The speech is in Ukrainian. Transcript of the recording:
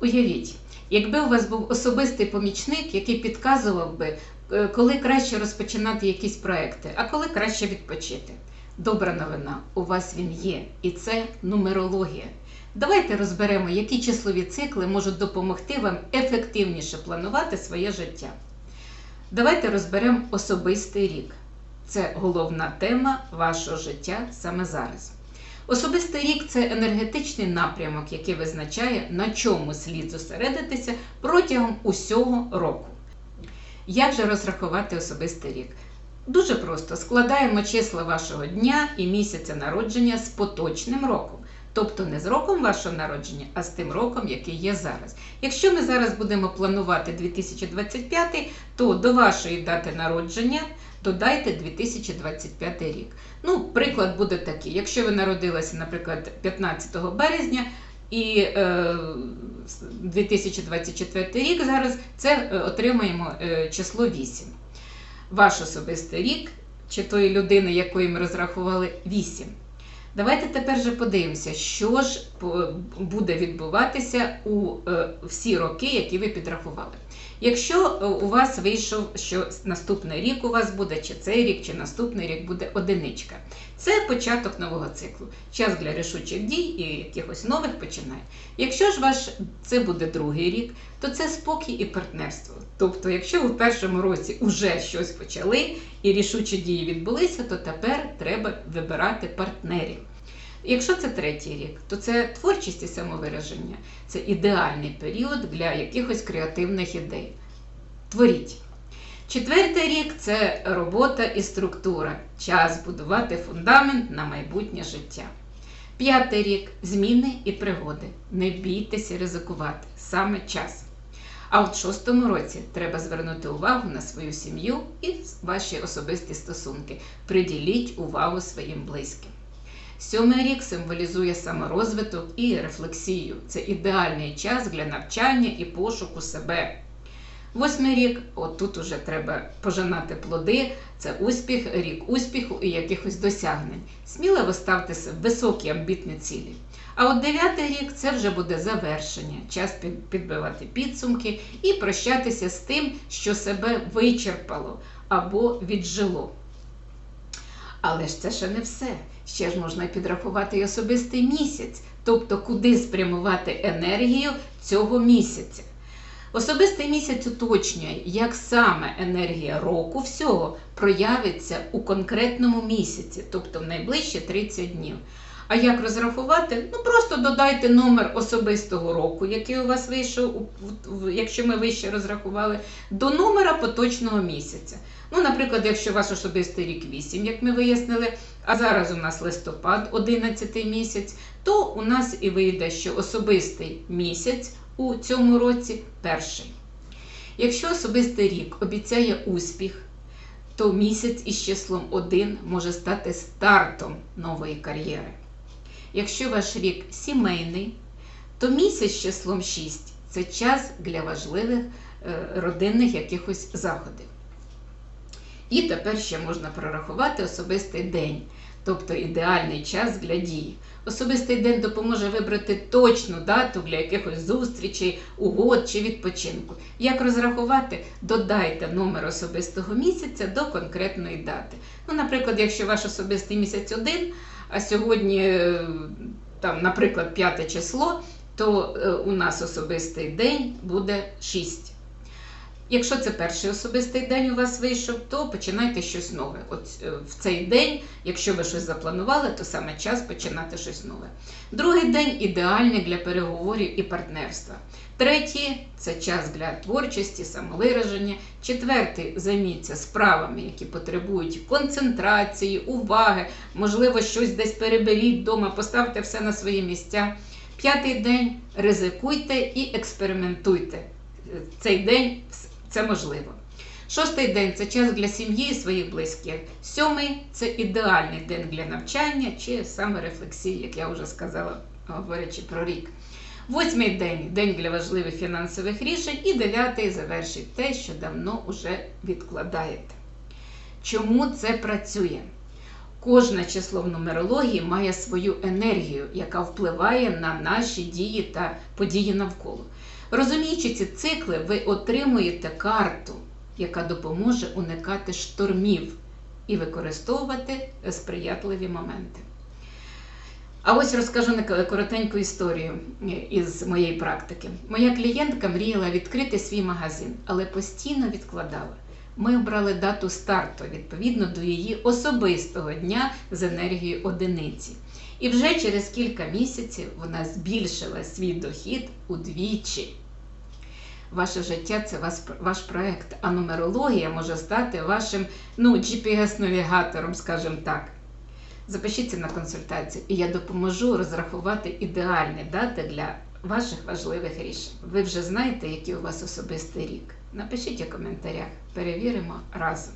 Уявіть, якби у вас був особистий помічник, який підказував би, е, коли краще розпочинати якісь проекти, а коли краще відпочити. Добра новина, у вас він є, і це нумерологія. Давайте розберемо, які числові цикли можуть допомогти вам ефективніше планувати своє життя. Давайте розберемо особистий рік. Це головна тема вашого життя саме зараз. Особистий рік це енергетичний напрямок, який визначає, на чому слід зосередитися протягом усього року. Як же розрахувати особистий рік? Дуже просто складаємо числа вашого дня і місяця народження з поточним роком. Тобто не з роком вашого народження, а з тим роком, який є зараз. Якщо ми зараз будемо планувати 2025, то до вашої дати народження додайте 2025 рік. Ну, приклад буде такий: якщо ви народилися, наприклад, 15 березня. І е, 2024 рік зараз це е, отримаємо е, число 8. Ваш особистий рік чи тої людини, якої ми розрахували, 8. Давайте тепер же подивимося, що ж буде відбуватися у е, всі роки, які ви підрахували. Якщо е, у вас вийшов, що наступний рік у вас буде, чи цей рік, чи наступний рік буде одиничка. Це початок нового циклу. Час для рішучих дій і якихось нових починань. Якщо ж ваш це буде другий рік, то це спокій і партнерство. Тобто, якщо ви в першому році вже щось почали і рішучі дії відбулися, то тепер треба вибирати партнерів. Якщо це третій рік, то це творчість і самовираження. Це ідеальний період для якихось креативних ідей. Творіть. Четвертий рік це робота і структура. Час будувати фундамент на майбутнє життя. П'ятий рік зміни і пригоди. Не бійтеся ризикувати. Саме час. А от шостому році треба звернути увагу на свою сім'ю і ваші особисті стосунки. Приділіть увагу своїм близьким. Сьомий рік символізує саморозвиток і рефлексію. Це ідеальний час для навчання і пошуку себе. Восьмий рік, от тут уже треба пожинати плоди, це успіх, рік успіху і якихось досягнень. Сміливо ставте високі амбітні цілі. А от дев'ятий рік це вже буде завершення, час підбивати підсумки і прощатися з тим, що себе вичерпало або віджило. Але ж це ще не все. Ще ж можна підрахувати й особистий місяць, тобто куди спрямувати енергію цього місяця. Особистий місяць уточнює, як саме енергія року всього проявиться у конкретному місяці, тобто в найближчі 30 днів. А як розрахувати? Ну просто додайте номер особистого року, який у вас вийшов, якщо ми вище розрахували, до номера поточного місяця. Ну, наприклад, якщо ваш особистий рік 8, як ми вияснили, а зараз у нас листопад, 11 місяць, то у нас і вийде, що особистий місяць у цьому році перший. Якщо особистий рік обіцяє успіх, то місяць із числом 1 може стати стартом нової кар'єри. Якщо ваш рік сімейний, то місяць з числом 6 це час для важливих е, родинних якихось заходів. І тепер ще можна прорахувати особистий день, тобто ідеальний час для дії. Особистий день допоможе вибрати точну дату для якихось зустрічей, угод чи відпочинку. Як розрахувати, додайте номер особистого місяця до конкретної дати. Ну, наприклад, якщо ваш особистий місяць один, а сьогодні, е, там, наприклад, 5 число, то е, у нас особистий день буде 6. Якщо це перший особистий день у вас вийшов, то починайте щось нове. От е, в цей день, якщо ви щось запланували, то саме час починати щось нове. Другий день ідеальний для переговорів і партнерства. Третій це час для творчості, самовираження. Четвертий займіться справами, які потребують концентрації, уваги, можливо, щось десь переберіть вдома, поставте все на свої місця. П'ятий день ризикуйте і експериментуйте. Е, Цей день це можливо. Шостий день це час для сім'ї і своїх близьких. Сьомий це ідеальний день для навчання чи саморефлексії, як я вже сказала, говорячи про рік. Восьмий день день для важливих фінансових рішень. І дев'ятий завершить те, що давно уже відкладаєте. Чому це працює? Кожне число в нумерології має свою енергію, яка впливає на наші дії та події навколо. Розуміючи ці цикли, ви отримуєте карту, яка допоможе уникати штормів і використовувати сприятливі моменти. А ось розкажу коротеньку історію е, із моєї практики. Моя клієнтка мріяла відкрити свій магазин, але постійно відкладала. Ми обрали дату старту відповідно до її особистого дня з енергією одиниці. І вже через кілька місяців вона збільшила свій дохід удвічі. Ваше життя це вас, ваш проект, а нумерологія може стати вашим ну, GPS-навігатором, скажімо так. Запишіться на консультацію, і я допоможу розрахувати ідеальні дати для ваших важливих рішень. Ви вже знаєте, який у вас особистий рік. Напишіть у коментарях, перевіримо разом.